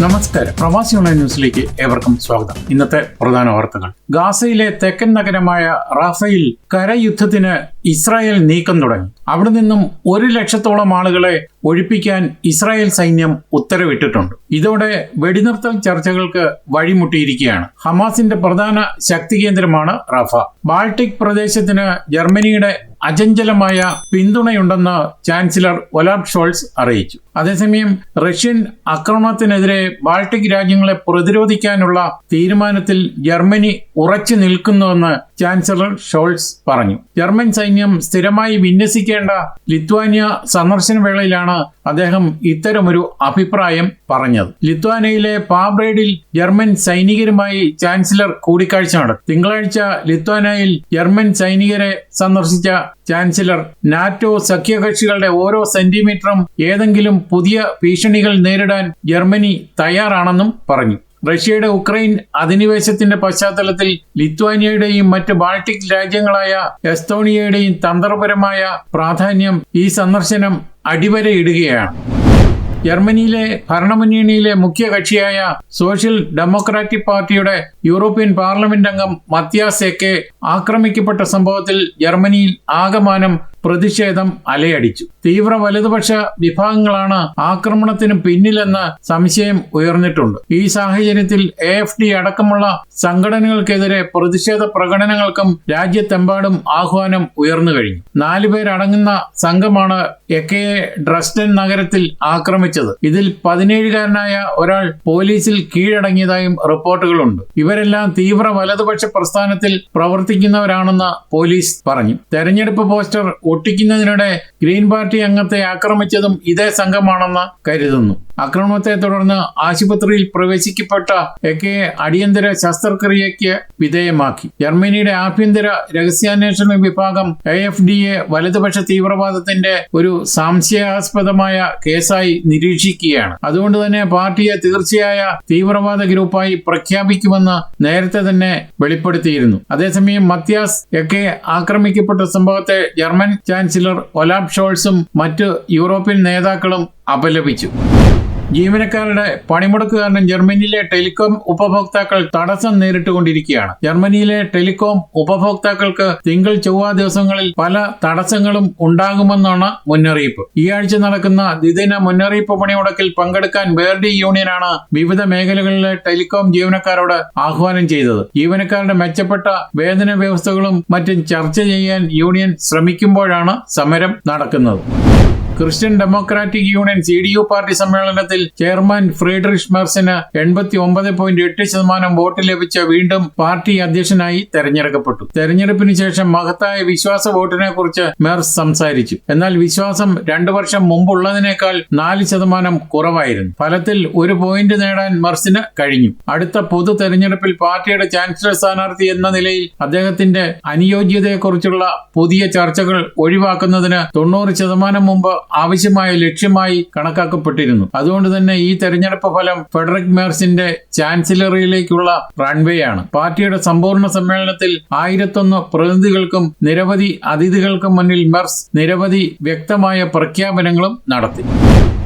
നമസ്കാരം. പ്രവാസി ഓൺലൈൻ ന്യൂസിലേക്ക് ഏവർക്കും സ്വാഗതം. ഇന്നത്തെ പ്രധാന വാർത്തകൾ. ഗാസയിലെ തെക്കൻ നഗരമായ റാഫയിൽ കരയുദ്ധത്തിന് ഇസ്രായേൽ നീക്കം തുടങ്ങി. അവിടെ നിന്നും ഒരു ലക്ഷത്തോളം ആളുകളെ ഒഴിപ്പിക്കാൻ ഇസ്രായേൽ സൈന്യം ഉത്തരവിട്ടിട്ടുണ്ട്. ഇതോടെ വെടിനിർത്തൽ ചർച്ചകൾക്ക് വഴിമുട്ടിയിരിക്കുകയാണ്. ഹമാസിന്റെ പ്രധാന ശക്തി കേന്ദ്രമാണ് റഫ. ബാൾട്ടിക് പ്രദേശത്തിന് ജർമ്മനിയുടെ അചഞ്ചലമായ പിന്തുണയുണ്ടെന്ന് ചാൻസലർ ഒലാബ് ഷോൾസ് അറിയിച്ചു. അതേസമയം റഷ്യൻ ആക്രമണത്തിനെതിരെ ബാൾട്ടിക് രാജ്യങ്ങളെ പ്രതിരോധിക്കാനുള്ള തീരുമാനത്തിൽ ജർമ്മനി ഉറച്ചു നിൽക്കുന്നുവെന്ന് ചാൻസലർ ഷോൾസ് പറഞ്ഞു. ജർമ്മൻ സൈന്യം സ്ഥിരമായി വിന്യസിക്കേണ്ട ലിത്വാനിയ സന്ദർശന വേളയിലാണ് അദ്ദേഹം ഇത്തരമൊരു അഭിപ്രായം പറഞ്ഞത്. ലിത്വാനിയയിലെ പാബ്രേഡിൽ ജർമ്മൻ സൈനികരുമായി ചാൻസലർ കൂടിക്കാഴ്ച നടത്തി. തിങ്കളാഴ്ച ലിത്വാനിയയിൽ ജർമ്മൻ സൈനികരെ സന്ദർശിച്ച ചാൻസലർ നാറ്റോ സഖ്യകക്ഷികളുടെ ഓരോ സെന്റിമീറ്ററും ഏതെങ്കിലും പുതിയ ഭീഷണികൾ നേരിടാൻ ജർമ്മനി തയ്യാറാണെന്നും പറഞ്ഞു. റഷ്യയുടെ ഉക്രൈൻ അധിനിവേശത്തിന്റെ പശ്ചാത്തലത്തിൽ ലിത്വാനിയയുടെയും മറ്റ് ബാൾട്ടിക് രാജ്യങ്ങളായ എസ്തോണിയയുടെയും തന്ത്രപരമായ പ്രാധാന്യം ഈ സന്ദർശനം അടിവരയിടുകയാണ്. ജർമ്മനിയിലെ ഭരണമുന്നണിയിലെ മുഖ്യ കക്ഷിയായ സോഷ്യൽ ഡെമോക്രാറ്റിക് പാർട്ടിയുടെ യൂറോപ്യൻ പാർലമെന്റ് അംഗം മത്യാസ് എക്കെ ആക്രമിക്കപ്പെട്ട സംഭവത്തിൽ ജർമ്മനിയിൽ ആകമാനം പ്രതിഷേധം അലയടിച്ചു. തീവ്ര വലതുപക്ഷ വിഭാഗങ്ങളാണ് ആക്രമണത്തിന് പിന്നിലെന്ന സംശയം ഉയർന്നിട്ടുണ്ട്. ഈ സാഹചര്യത്തിൽ എ എഫ് ഡി അടക്കമുള്ള സംഘടനകൾക്കെതിരെ പ്രതിഷേധ പ്രകടനങ്ങൾക്കും രാജ്യത്തെമ്പാടും ആഹ്വാനം ഉയർന്നു കഴിഞ്ഞു. നാലുപേരടങ്ങുന്ന സംഘമാണ് എക്കയെ ഡ്രസ്റ്റൻ നഗരത്തിൽ ആക്രമിച്ചത്. ഇതിൽ പതിനേഴുകാരനായ ഒരാൾ പോലീസിൽ കീഴടങ്ങിയതായും റിപ്പോർട്ടുകളുണ്ട്. ഇവരെല്ലാം തീവ്ര വലതുപക്ഷ പ്രസ്ഥാനത്തിൽ പ്രവർത്തിക്കുന്നവരാണെന്ന് പോലീസ് പറഞ്ഞു. തെരഞ്ഞെടുപ്പ് പോസ്റ്റർ ഒട്ടിക്കുന്നതിനിടെ ഗ്രീൻ പാർട്ടി അംഗത്തെ ആക്രമിച്ചതും ഇതേ സംഘമാണെന്ന് കരുതുന്നു. ആക്രമണത്തെ തുടർന്ന് ആശുപത്രിയിൽ പ്രവേശിക്കപ്പെട്ട എക്കയെ അടിയന്തര ശസ്ത്രക്രിയയ്ക്ക് വിധേയമാക്കി. ജർമ്മനിയുടെ ആഭ്യന്തര രഹസ്യാന്വേഷണ വിഭാഗം എ എഫ് ഡി എ വലതുപക്ഷ തീവ്രവാദത്തിന്റെ ഒരു സംശയാസ്പദമായ കേസായി നിരീക്ഷിക്കുകയാണ്. അതുകൊണ്ട് തന്നെ പാർട്ടിയെ തീർച്ചയായ തീവ്രവാദ ഗ്രൂപ്പായി പ്രഖ്യാപിക്കുമെന്ന് നേരത്തെ തന്നെ വെളിപ്പെടുത്തിയിരുന്നു. അതേസമയം മത്യാസ് എക്കെ ആക്രമിക്കപ്പെട്ട സംഭവത്തെ ജർമ്മൻ ചാൻസലർ ഒലാബ് ഷോൾസും മറ്റ് യൂറോപ്യൻ നേതാക്കളും അപലപിച്ചു. ജീവനക്കാരുടെ പണിമുടക്ക് കാരണം ജർമ്മനിയിലെ ടെലികോം ഉപഭോക്താക്കൾ തടസ്സം നേരിട്ടുകൊണ്ടിരിക്കുകയാണ്. ജർമ്മനിയിലെ ടെലികോം ഉപഭോക്താക്കൾക്ക് തിങ്കൾ ചൊവ്വ ദിവസങ്ങളിൽ പല തടസ്സങ്ങളും ഉണ്ടാകുമെന്നാണ് മുന്നറിയിപ്പ്. ഈ ആഴ്ച നടക്കുന്ന ദ്വിദിന മുന്നറിയിപ്പ് പണിമുടക്കിൽ പങ്കെടുക്കാൻ വേർഡി യൂണിയനാണ് വിവിധ മേഖലകളിലെ ടെലികോം ജീവനക്കാരോട് ആഹ്വാനം ചെയ്തത്. ജീവനക്കാരുടെ മെച്ചപ്പെട്ട വേതന വ്യവസ്ഥകളും മറ്റും ചർച്ച ചെയ്യാൻ യൂണിയൻ ശ്രമിക്കുമ്പോഴാണ് സമരം നടക്കുന്നത്. Christian democratic union C D U party സമ്മേളനത്തിൽ ചെയർമാൻ ഫ്രീഡറിഷ് മെർസിന് എൺപത്തി ഒമ്പത് പോയിന്റ് എട്ട് ശതമാനം വോട്ട് ലഭിച്ച വീണ്ടും പാർട്ടി അധ്യക്ഷനായി തെരഞ്ഞെടുക്കപ്പെട്ടു. തെരഞ്ഞെടുപ്പിന് ശേഷം മഹത്തായ വിശ്വാസ വോട്ടിനെ കുറിച്ച് മെർസ് സംസാരിച്ചു. എന്നാൽ വിശ്വാസം രണ്ടു വർഷം മുമ്പുള്ളതിനേക്കാൾ നാല് ശതമാനം കുറവായിരുന്നു. ഫലത്തിൽ ഒരു പോയിന്റ് നേടാൻ മെർസിന് കഴിഞ്ഞു. അടുത്ത പൊതു തെരഞ്ഞെടുപ്പിൽ പാർട്ടിയുടെ ചാൻസലർ സ്ഥാനാർത്ഥി എന്ന നിലയിൽ അദ്ദേഹത്തിന്റെ അനുയോജ്യതയെക്കുറിച്ചുള്ള പുതിയ ചർച്ചകൾ ഒഴിവാക്കുന്നതിന് തൊണ്ണൂറ് ശതമാനം മുമ്പ് ആവശ്യമായ ലക്ഷ്യമായി കണക്കാക്കപ്പെട്ടിരുന്നു. അതുകൊണ്ട് തന്നെ ഈ തെരഞ്ഞെടുപ്പ് ഫലം ഫെഡറിക് മേർസിന്റെ ചാൻസലറിയിലേക്കുള്ള റൺവേ ആണ് പാർട്ടിയുടെ സമ്പൂർണ സമ്മേളനത്തിൽ ആയിരത്തൊന്ന് പ്രതിനിധികൾക്കും നിരവധി അതിഥികൾക്കും മുന്നിൽ മെർസ് നിരവധി വ്യക്തമായ പ്രഖ്യാപനങ്ങളും നടത്തി.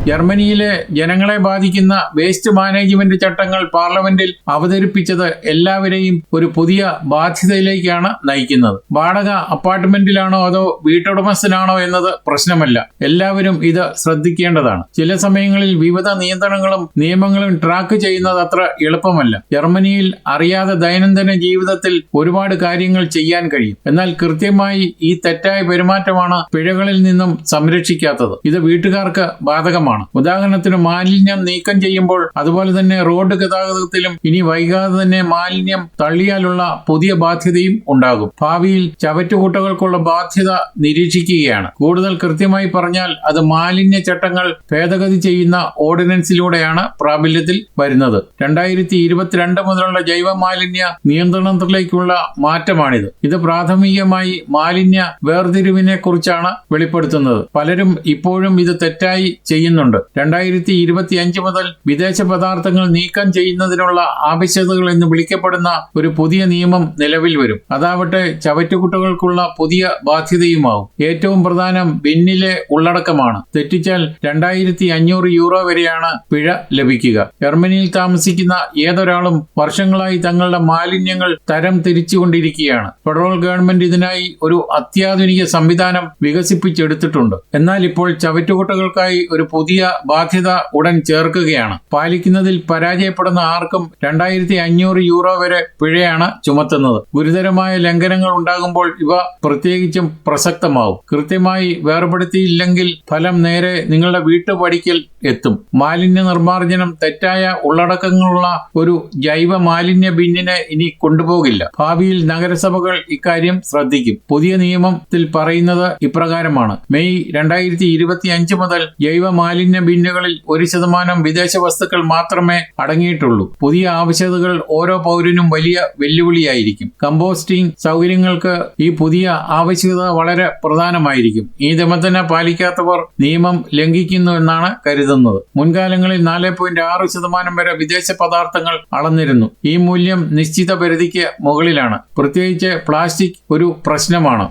ജർമ്മനിയിലെ ജനങ്ങളെ ബാധിക്കുന്ന വേസ്റ്റ് മാനേജ്മെന്റ് ചട്ടങ്ങൾ പാർലമെന്റിൽ അവതരിപ്പിച്ചത് എല്ലാവരെയും ഒരു പുതിയ ബാധ്യതയിലേക്കാണ് നയിക്കുന്നത്. വാടക അപ്പാർട്ട്മെന്റിലാണോ അതോ വീട്ടുടമസ്ഥനാണോ എന്നത് പ്രശ്നമല്ല. എല്ലാവരും ഇത് ശ്രദ്ധിക്കേണ്ടതാണ്. ചില സമയങ്ങളിൽ വിവിധ നിയന്ത്രണങ്ങളും നിയമങ്ങളും ട്രാക്ക് ചെയ്യുന്നത് അത്ര എളുപ്പമല്ല. ജർമ്മനിയിൽ അറിയാതെ ദൈനംദിന ജീവിതത്തിൽ ഒരുപാട് കാര്യങ്ങൾ ചെയ്യാൻ കഴിയും. എന്നാൽ കൃത്യമായി ഈ തെറ്റായ പെരുമാറ്റമാണ് പിഴകളിൽ നിന്നും സംരക്ഷിക്കാത്തത്. ഇത് വീട്ടുകാർക്ക് ബാധകമാണ്. ഉദാഹരണത്തിന് മാലിന്യം നീക്കം ചെയ്യുമ്പോൾ അതുപോലെ തന്നെ റോഡ് ഗതാഗതത്തിലും ഇനി വൈകാതെ തന്നെ മാലിന്യം തള്ളിയാലുള്ള പുതിയ ബാധ്യതയും ഉണ്ടാകും. ഭാവിയിൽ ചവറ്റുകൂട്ടകൾക്കുള്ള ബാധ്യത നിരീക്ഷിക്കുകയാണ്. കൂടുതൽ കൃത്യമായി പറഞ്ഞാൽ അത് മാലിന്യ ചട്ടങ്ങൾ ഭേദഗതി ചെയ്യുന്ന ഓർഡിനൻസിലൂടെയാണ് പ്രാബല്യത്തിൽ വരുന്നത്. രണ്ടായിരത്തി ഇരുപത്തിരണ്ട് മുതലുള്ള ജൈവ മാലിന്യ നിയന്ത്രണത്തിലേക്കുള്ള മാറ്റമാണിത്. ഇത് പ്രാഥമികമായി മാലിന്യ വേർതിരിവിനെ കുറിച്ചാണ് വെളിപ്പെടുത്തുന്നത്. പലരും ഇപ്പോഴും ഇത് തെറ്റായി ചെയ്യുന്നുണ്ട്. ചെയ്യുന്നുണ്ട് രണ്ടായിരത്തി ഇരുപത്തി അഞ്ച് മുതൽ വിദേശ പദാർത്ഥങ്ങൾ നീക്കം ചെയ്യുന്നതിനുള്ള ആവശ്യതകൾ എന്ന് വിളിക്കപ്പെടുന്ന ഒരു പുതിയ നിയമം നിലവിൽ വരും. അതാവട്ടെ ചവറ്റുകുട്ടകൾക്കുള്ള പുതിയ ബാധ്യതയുമാവും. ഏറ്റവും പ്രധാനം ബിന്നിലെ ഉള്ളടക്കമാണ്. തെറ്റിച്ചാൽ രണ്ടായിരത്തി അഞ്ഞൂറ് യൂറോ വരെയാണ് പിഴ ലഭിക്കുക. ജർമ്മനിയിൽ താമസിക്കുന്ന ഏതൊരാളും വർഷങ്ങളായി തങ്ങളുടെ മാലിന്യങ്ങൾ തരം തിരിച്ചുകൊണ്ടിരിക്കുകയാണ്. ഫെഡറൽ ഗവൺമെന്റ് ഇതിനായി ഒരു അത്യാധുനിക സംവിധാനം വികസിപ്പിച്ചെടുത്തിട്ടുണ്ട്. എന്നാൽ ഇപ്പോൾ ചവറ്റുകുട്ടകൾക്കായി ഒരു പുതിയ ബാധ്യത ഉടൻ ചേർക്കുകയാണ്. പാലിക്കുന്നതിൽ പരാജയപ്പെടുന്ന ആർക്കും രണ്ടായിരത്തി അഞ്ഞൂറ് യൂറോ വരെ പിഴയാണ് ചുമത്തുന്നത്. ഗുരുതരമായ ലംഘനങ്ങൾ ഉണ്ടാകുമ്പോൾ ഇവ പ്രത്യേകിച്ചും പ്രസക്തമാവും. കൃത്യമായി വേർപെടുത്തിയില്ലെങ്കിൽ ഫലം നേരെ നിങ്ങളുടെ വീട്ടുപടിക്കൽ എത്തും. മാലിന്യ നിർമ്മാർജനം തെറ്റായ ഉള്ളടക്കങ്ങളുള്ള ഒരു ജൈവ മാലിന്യ ബിന്നിനെ ഇനി കൊണ്ടുപോകില്ല. ഭാവിയിൽ നഗരസഭകൾ ഇക്കാര്യം ശ്രദ്ധിക്കും. പുതിയ നിയമത്തിൽ പറയുന്നത് ഇപ്രകാരമാണ്. മെയ് രണ്ടായിരത്തി മുതൽ ജൈവ മാലിന്യ ബിന്നുകളിൽ ഒരു ശതമാനം വിദേശ വസ്തുക്കൾ മാത്രമേ അടങ്ങിയിട്ടുള്ളൂ. പുതിയ ആവശ്യകതകൾ ഓരോ പൗരനും വലിയ വെല്ലുവിളിയായിരിക്കും. കമ്പോസ്റ്റിംഗ് സൗകര്യങ്ങൾക്ക് ഈ പുതിയ ആവശ്യകത വളരെ പ്രധാനമായിരിക്കും. ഈ നിബന്ധന പാലിക്കാത്തവർ നിയമം ലംഘിക്കുന്നു എന്നാണ് കരുതുന്നത്. മുൻകാലങ്ങളിൽ നാല് പോയിന്റ് ആറ് ശതമാനം വരെ വിദേശ പദാർത്ഥങ്ങൾ അളന്നിരുന്നു. ഈ മൂല്യം നിശ്ചിത പരിധിക്ക് മുകളിലാണ്. പ്രത്യേകിച്ച് പ്ലാസ്റ്റിക് ഒരു പ്രശ്നമാണ്.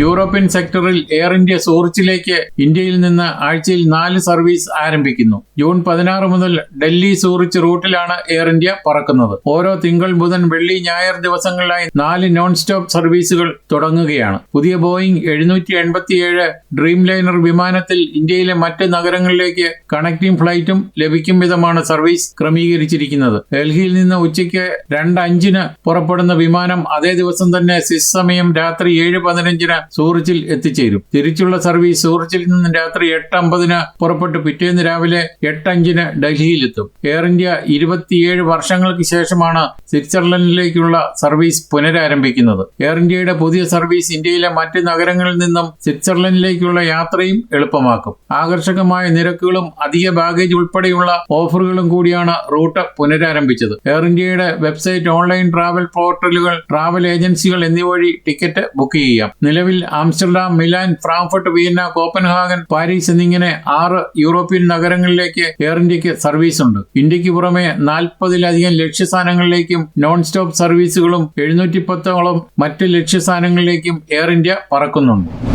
യൂറോപ്യൻ സെക്ടറിൽ എയർ ഇന്ത്യ സൂറിച്ചിലേക്ക് ഇന്ത്യയിൽ നിന്ന് ആഴ്ചയിൽ നാല് സർവീസ് ആരംഭിക്കുന്നു. ജൂൺ പതിനാറ് മുതൽ ഡൽഹി സൂറിച്ച് റൂട്ടിലാണ് എയർ ഇന്ത്യ പറക്കുന്നത്. ഓരോ തിങ്കൾ ബുധൻ വെള്ളി ഞായർ ദിവസങ്ങളിലായി നാല് നോൺ സ്റ്റോപ്പ് സർവീസുകൾ തുടങ്ങുകയാണ്. പുതിയ ബോയിംഗ് എഴുന്നൂറ്റി എൺപത്തിയേഴ് ഡ്രീം ലൈനർ വിമാനത്തിൽ ഇന്ത്യയിലെ മറ്റ് നഗരങ്ങളിലേക്ക് കണക്റ്റിംഗ് ഫ്ലൈറ്റും ലഭിക്കും വിധമാണ് സർവീസ് ക്രമീകരിച്ചിരിക്കുന്നത്. ഡൽഹിയിൽ നിന്ന് ഉച്ചയ്ക്ക് രണ്ട് അഞ്ചിന് പുറപ്പെടുന്ന വിമാനം അതേ ദിവസം തന്നെ സിസ് സമയം രാത്രി ഏഴ് പതിനഞ്ചിന് സൂറിച്ചിൽ എത്തിച്ചേരും. തിരിച്ചുള്ള സർവീസ് സൂറിച്ചിൽ നിന്ന് രാത്രി എട്ട് അമ്പതിന് പുറപ്പെട്ട് പിറ്റേന്ന് രാവിലെ എട്ട് അഞ്ചിന് ഡൽഹിയിലെത്തും. എയർ ഇന്ത്യ ഇരുപത്തിയേഴ് വർഷങ്ങൾക്ക് ശേഷമാണ് സ്വിറ്റ്സർലൻഡിലേക്കുള്ള സർവീസ് പുനരാരംഭിക്കുന്നത്. എയർ ഇന്ത്യയുടെ പുതിയ സർവീസ് ഇന്ത്യയിലെ മറ്റ് നഗരങ്ങളിൽ നിന്നും സ്വിറ്റ്സർലൻഡിലേക്കുള്ള യാത്രയും എളുപ്പമാക്കും. ആകർഷകമായ നിരക്കുകളും അധിക ബാഗേജ് ഉൾപ്പെടെയുള്ള ഓഫറുകളും കൂടിയാണ് റൂട്ട് പുനരാരംഭിച്ചത്. എയർ ഇന്ത്യയുടെ വെബ്സൈറ്റ് ഓൺലൈൻ ട്രാവൽ പോർട്ടലുകൾ ട്രാവൽ ഏജൻസികൾ എന്നിവ വഴി ടിക്കറ്റ് ബുക്ക് ചെയ്യാം. നിലവിൽ Amsterdam Milan Frankfurt Vienna Copenhagen Paris എന്നിങ്ങനെ ആറ് യൂറോപ്യൻ നഗരങ്ങളിലേക്ക് എയർ ഇന്ത്യയ്ക്ക് സർവീസ് ഉണ്ട്. ഇന്ത്യയ്ക്ക് പുറമെ നാൽപ്പതിലധികം ലക്ഷ്യസ്ഥാനങ്ങളിലേക്കും നോൺ സ്റ്റോപ്പ് സർവീസുകളും എഴുന്നൂറ്റി പത്തോളം മറ്റ് ലക്ഷ്യസ്ഥാനങ്ങളിലേക്കും എയർ ഇന്ത്യ പറക്കുന്നുണ്ട്.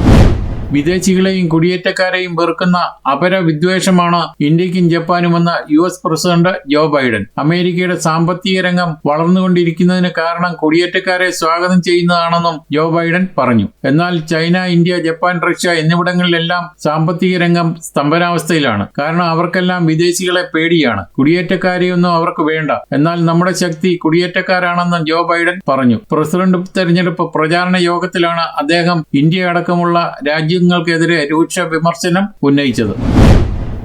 വിദേശികളെയും കുടിയേറ്റക്കാരെയും വെറുക്കുന്ന അപര വിദ്വേഷമാണ് ഇന്ത്യക്കും ജപ്പാനുമെന്ന് U S president Joe Biden. അമേരിക്കയുടെ സാമ്പത്തിക രംഗം വളർന്നുകൊണ്ടിരിക്കുന്നതിന് കാരണം കുടിയേറ്റക്കാരെ സ്വാഗതം ചെയ്യുന്നതാണെന്നും ജോ ബൈഡൻ പറഞ്ഞു. എന്നാൽ ചൈന ഇന്ത്യ ജപ്പാൻ റഷ്യ എന്നിവിടങ്ങളിലെല്ലാം സാമ്പത്തിക രംഗം സ്തംഭനാവസ്ഥയിലാണ്. കാരണം അവർക്കെല്ലാം വിദേശികളെ പേടിയാണ്. കുടിയേറ്റക്കാരെയൊന്നും അവർക്ക് വേണ്ട. എന്നാൽ നമ്മുടെ ശക്തി കുടിയേറ്റക്കാരാണെന്ന് ജോ ബൈഡൻ പറഞ്ഞു. പ്രസിഡന്റ് തെരഞ്ഞെടുപ്പ് പ്രചാരണ യോഗത്തിലാണ് അദ്ദേഹം ഇന്ത്യ അടക്കമുള്ള രാജ്യങ്ങൾക്കെതിരെ രൂക്ഷ വിമർശനം ഉന്നയിച്ചത്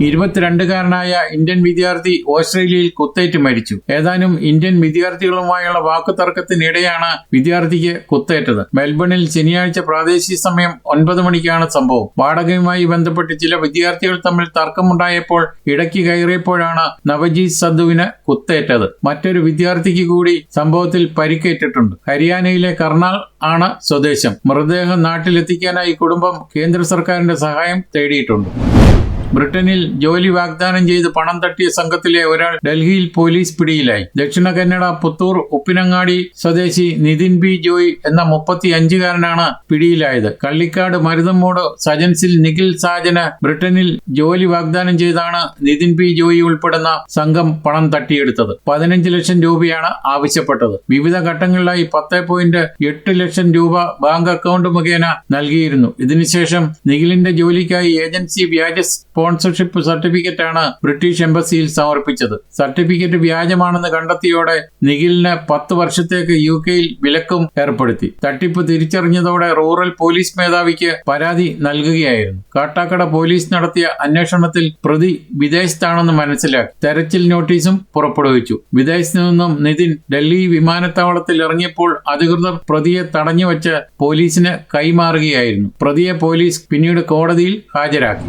ഇരുപത്തിരണ്ടുകാരനായ ഇന്ത്യൻ വിദ്യാർത്ഥി ഓസ്ട്രേലിയയിൽ കുത്തേറ്റ് മരിച്ചു. ഏതാനും ഇന്ത്യൻ വിദ്യാർത്ഥികളുമായുള്ള വാക്കുതർക്കത്തിനിടെയാണ് വിദ്യാർത്ഥിക്ക് കുത്തേറ്റത്. മെൽബണിൽ ശനിയാഴ്ച പ്രാദേശിക സമയം ഒൻപത് മണിക്കാണ് സംഭവം. വാടകയുമായി ബന്ധപ്പെട്ട് ചില വിദ്യാർത്ഥികൾ തമ്മിൽ തർക്കമുണ്ടായപ്പോൾ ഇടയ്ക്ക് കയറിയപ്പോഴാണ് നവജീത് സദ്ദുവിന് കുത്തേറ്റത്. മറ്റൊരു വിദ്യാർത്ഥിക്ക് കൂടി സംഭവത്തിൽ പരിക്കേറ്റിട്ടുണ്ട്. ഹരിയാനയിലെ കർണാൽ ആണ് സ്വദേശം. മൃതദേഹം നാട്ടിലെത്തിക്കാനായി കുടുംബം കേന്ദ്ര സർക്കാരിന്റെ സഹായം തേടിയിട്ടുണ്ട്. ബ്രിട്ടനിൽ ജോലി വാഗ്ദാനം ചെയ്ത് പണം തട്ടിയ സംഘത്തിലെ ഒരാൾ ഡൽഹിയിൽ പോലീസ് പിടിയിലായി. ദക്ഷിണ കന്നഡ പുത്തൂർ ഉപ്പിനങ്ങാടി സ്വദേശി നിതിൻ ബി ജോയ് എന്ന മുപ്പത്തി അഞ്ചുകാരനാണ് പിടിയിലായത്. കള്ളിക്കാട് മരുതമ്മൂട് സജൻസിൽ നിഖിൽ സാജന് ബ്രിട്ടനിൽ ജോലി വാഗ്ദാനം ചെയ്താണ് നിതിൻ ബി ജോയി ഉൾപ്പെടുന്ന സംഘം പണം തട്ടിയെടുത്തത്. പതിനഞ്ച് ലക്ഷം രൂപയാണ് ആവശ്യപ്പെട്ടത്. വിവിധ ഘട്ടങ്ങളിലായി പത്ത് പോയിന്റ് എട്ട് ലക്ഷം രൂപ ബാങ്ക് അക്കൗണ്ട് മുഖേന നൽകിയിരുന്നു. ഇതിനുശേഷം നിഖിലിന്റെ ജോലിക്കായി ഏജൻസി വ്യാജ സ്പോൺസർഷിപ്പ് സർട്ടിഫിക്കറ്റ് ആണ് ബ്രിട്ടീഷ് എംബസിയിൽ സമർപ്പിച്ചത്. സർട്ടിഫിക്കറ്റ് വ്യാജമാണെന്ന് കണ്ടെത്തിയോടെ നിഖിലിന് പത്ത് വർഷത്തേക്ക് യു കെയിൽ വിലക്കും ഏർപ്പെടുത്തി. തട്ടിപ്പ് തിരിച്ചറിഞ്ഞതോടെ റൂറൽ പോലീസ് മേധാവിക്ക് പരാതി നൽകുകയായിരുന്നു. കാട്ടാക്കട പോലീസ് നടത്തിയ അന്വേഷണത്തിൽ പ്രതി വിദേശത്താണെന്ന് മനസ്സിലാക്കി. തെരച്ചിൽ നോട്ടീസും പുറപ്പെടുവിച്ചു. വിദേശത്ത് നിന്നും നിതിൻ ഡൽഹി വിമാനത്താവളത്തിൽ ഇറങ്ങിയപ്പോൾ അധികൃതർ പ്രതിയെ തടഞ്ഞുവച്ച് പോലീസിന് കൈമാറുകയായിരുന്നു. പ്രതിയെ പോലീസ് പിന്നീട് കോടതിയിൽ ഹാജരാക്കി.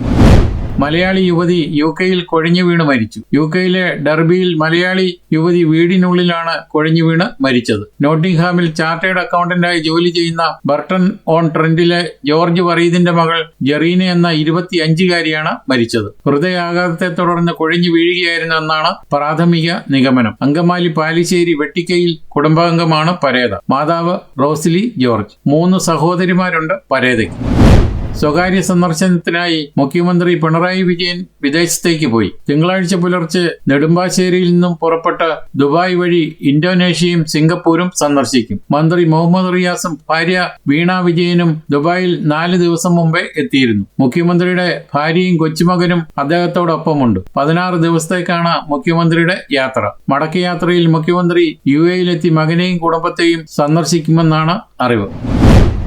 മലയാളി യുവതി യു കെയിൽ കൊഴിഞ്ഞു വീണ് മരിച്ചു. യു കെയിലെ ഡർബിയിൽ മലയാളി യുവതി വീടിനുള്ളിലാണ് കൊഴിഞ്ഞു വീണ് മരിച്ചത്. നോട്ടിംഗ്ഹാമിൽ ചാർട്ടേഡ് അക്കൗണ്ടന്റായി ജോലി ചെയ്യുന്ന ബർട്ടൺ ഓൺ ട്രെൻഡിലെ ജോർജ് വറീദിന്റെ മകൾ ജെറീന എന്ന ഇരുപത്തിയഞ്ചുകാരിയാണ് മരിച്ചത്. ഹൃദയാഘാതത്തെ തുടർന്ന് കൊഴിഞ്ഞു വീഴുകയായിരുന്നു എന്നാണ് പ്രാഥമിക നിഗമനം. അങ്കമാലി പാലിശ്ശേരി വെട്ടിക്കയിൽ കുടുംബാംഗമാണ് പരേത. മാതാവ് റോസ്ലി ജോർജ്. മൂന്ന് സഹോദരിമാരുണ്ട് പരേതയ്ക്ക്. സ്വകാര്യ സന്ദർശനത്തിനായി മുഖ്യമന്ത്രി പിണറായി വിജയൻ വിദേശത്തേക്ക് പോയി. തിങ്കളാഴ്ച പുലർച്ചെ നെടുമ്പാശ്ശേരിയിൽ നിന്നും പുറപ്പെട്ട ദുബായ് വഴി ഇന്തോനേഷ്യയും സിംഗപ്പൂരും സന്ദർശിക്കും. മന്ത്രി മുഹമ്മദ് റിയാസും ഭാര്യ വീണ വിജയനും ദുബായിൽ നാല് ദിവസം മുമ്പേ എത്തിയിരുന്നു. മുഖ്യമന്ത്രിയുടെ ഭാര്യയും കൊച്ചുമകനും അദ്ദേഹത്തോടൊപ്പമുണ്ട്. പതിനാറ് ദിവസത്തേക്കാണ് മുഖ്യമന്ത്രിയുടെ യാത്ര. മടക്കയാത്രയിൽ മുഖ്യമന്ത്രി യു എയിലെത്തി മകനെയും കുടുംബത്തെയും സന്ദർശിക്കുമെന്നാണ് അറിവ്.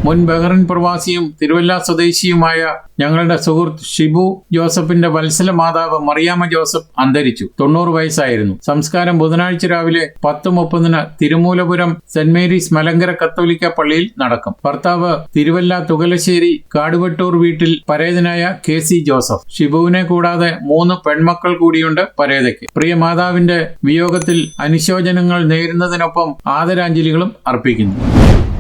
മുൻ ബഹ്റിൻ പ്രവാസിയും തിരുവല്ല സ്വദേശിയുമായ ഞങ്ങളുടെ സുഹൃത്ത് ഷിബു ജോസഫിന്റെ വത്സല മാതാവ് മറിയാമ്മ ജോസഫ് അന്തരിച്ചു. തൊണ്ണൂറ് വയസ്സായിരുന്നു. സംസ്കാരം ബുധനാഴ്ച രാവിലെ പത്ത് മുപ്പതിന് തിരുമൂലപുരം സെന്റ് മേരീസ് മലങ്കര കത്തോലിക്ക പള്ളിയിൽ നടക്കും. ഭർത്താവ് തിരുവല്ല തുകലശ്ശേരി കാടുവെട്ടൂർ വീട്ടിൽ പരേതനായ കെ സി ജോസഫ്. ഷിബുവിനെ കൂടാതെ മൂന്ന് പെൺമക്കൾ കൂടിയുണ്ട് പരേതയ്ക്ക്. പ്രിയ മാതാവിന്റെ വിയോഗത്തിൽ അനുശോചനങ്ങൾ നേരുന്നതിനൊപ്പം ആദരാഞ്ജലികളും അർപ്പിക്കുന്നു.